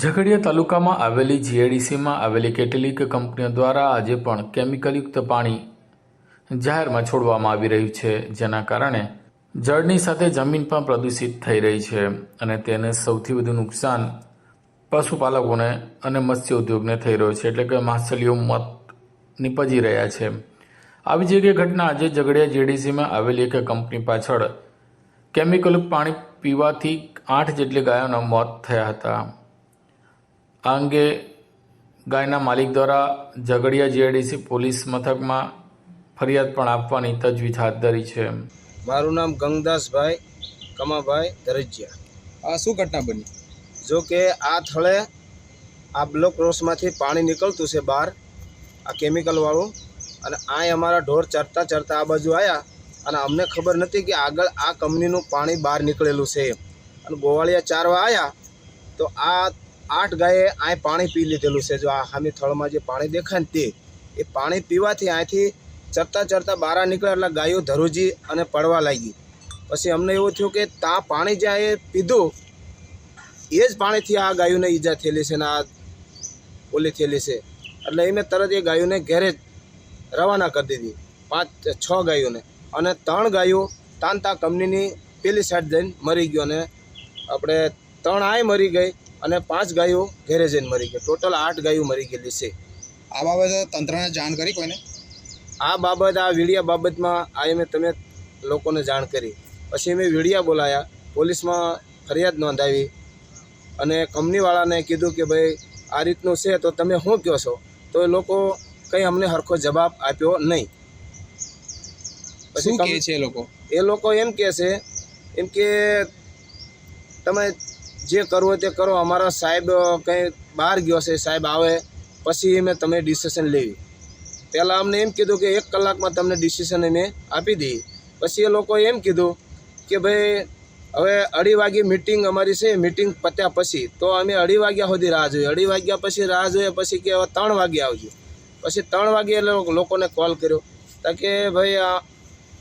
ઝઘડિયા તાલુકામાં આવેલી જીઆઈડીસીમાં આવેલી કેટલીક કંપનીઓ દ્વારા આજે પણ કેમિકલયુક્ત પાણી જાહેરમાં છોડવામાં આવી રહ્યું છે, જેના કારણે જળની સાથે જમીન પણ પ્રદૂષિત થઈ રહી છે અને તેને સૌથી વધુ નુકસાન પશુપાલકોને અને મત્સ્ય ઉદ્યોગને થઈ રહ્યો છે, એટલે કે માછલીઓ મત નીપજી રહ્યા છે. આવી જ એક ઘટના આજે ઝઘડિયા જીડીસીમાં આવેલી એક કંપની પાછળ કેમિકલયુક્ત પાણી પીવાથી આઠ જેટલી ગાયોના મોત થયા હતા. આ અંગે ગાયના માલિક દ્વારા ઝઘડિયા જીઆઈડીસી પોલીસ મથકમાં ફરિયાદ પણ આપવાની તજવીજ હાથ ધરી છે. મારું નામ ગંગદાસભાઈ કમાભાઈ દરજિયા આ શું ઘટના બની? જો કે આ થળે આ બ્લોક રોસમાંથી પાણી નીકળતું છે બહાર આ કેમિકલવાળું અને આ અમારા ઢોર ચરતા ચરતા આ બાજુ આવ્યા અને અમને ખબર નથી કે આગળ આ કંપનીનું પાણી બહાર નીકળેલું છે. અને ગોવાળિયા ચારવા આવ્યા તો આ આઠ ગાયે આ પાણી પી લીધેલું છે. જો આ હામી થળમાં જે પાણી દેખાય ને તે, એ પાણી પીવાથી અહીંથી ચરતા ચરતા બહાર નીકળ્યા એટલે ગાયો ધરુજી અને પડવા લાગી. પછી અમને એવું થયું કે ત્યાં પાણી જ્યાં એ પીધું, એ જ પાણીથી આ ગાયોને ઈજા થયેલી છે ને આ ઓલી થયેલી છે. એટલે એ મેં તરત એ ગાયોને ઘેરે રવાના કરી દીધી. પાંચ, છ ગાયોને. અને ત્રણ ગાયો તાનતા કંપનીની પેલી સાઈડ જઈને મરી ગયો અને આપણે ત્રણ આય મરી ગઈ. અને પાંચ ગાયો ઘેરે જઈને મરી ગઈ. ટોટલ આઠ ગાયો મરી ગયેલી છે. આ બાબતે તંત્રને જાણ કરી કોઈને? આ બાબત આ વીડિયા બાબતમાં આ મેં તમે લોકોને જાણ કરી. પછી મેં વીડિયા બોલાયા પોલીસમાં ફરિયાદ નોંધાવી અને કંપનીવાળાને કીધું કે ભાઈ આ રીતનું છે તો તમે શું કહો છો? તો એ લોકો કંઈ અમને સરખો જવાબ આપ્યો નહીં. પછી કહે છે એ લોકો? એ લોકો એમ કહે છે એમ કે તમે જે કરવું તે કરો. અમારા સાહેબ કંઈ બહાર ગયો છે, સાહેબ આવે, પછી મેં તમે ડિસિશન લેવી. પહેલાં અમને એમ કીધું કે એક કલાકમાં તમને ડિસિશન અમે આપી દઈએ. પછી એ લોકોએ એમ કીધું કે ભાઈ, હવે અઢી વાગે મિટિંગ અમારી છે મિટિંગ પત્યા પછી. તો અમે અઢી વાગ્યા સુધી રાહ જોઈએ. અઢી વાગ્યા પછી રાહ જોઈએ, પછી કે હવે ત્રણ વાગે આવજો. પછી ત્રણ વાગે લોકોને કોલ કર્યો. તા કે ભાઈ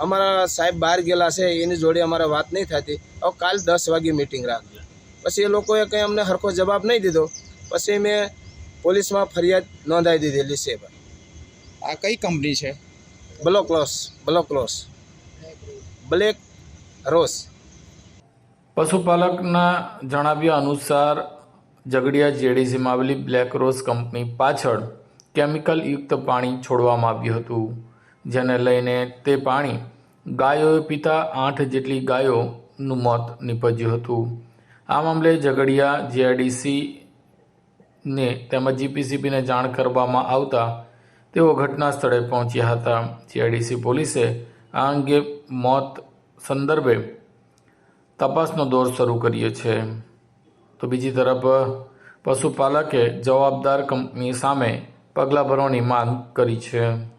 અમારા સાહેબ બહાર ગયેલા છે, એની જોડે અમારે વાત નહીં થતી. હવે કાલ દસ વાગે મિટિંગ રાખજો. પછી એ લોકોએ કંઈ અમને સરખો જવાબ નહીં દીધો. પછી મેં પોલીસમાં ફરિયાદ નોંધાવી દીધેલી છે આ કઈ કંપની છે? Block loss block loss. Black rose. પશુપાલકના જણાવ્યા અનુસાર ઝઘડિયા જેડીસીમાં આવેલી બ્લેક રોઝ કંપની પાછળ કેમિકલયુક્ત પાણી છોડવામાં આવ્યું હતું જેને લઈને તે પાણી ગાયોએ પીતા આઠ જેટલી ગાયોનું મોત નીપજ્યું હતું. આ મામલે ઝઘડિયા જીઆઈડીસીને તેમજ જીપીસીબીને જાણ કરવામાં આવતા તેઓ ઘટના સ્થળે પહોંચ્યા હતા. જીઆઈડીસી પોલીસે આ અંગે મોત સંદર્ભે તપાસનો દોર શરૂ કર્યો છે. તો બીજી તરફ, પશુપાલકે જવાબદાર કંપની સામે પગલાં ભરવાની માંગ કરી છે.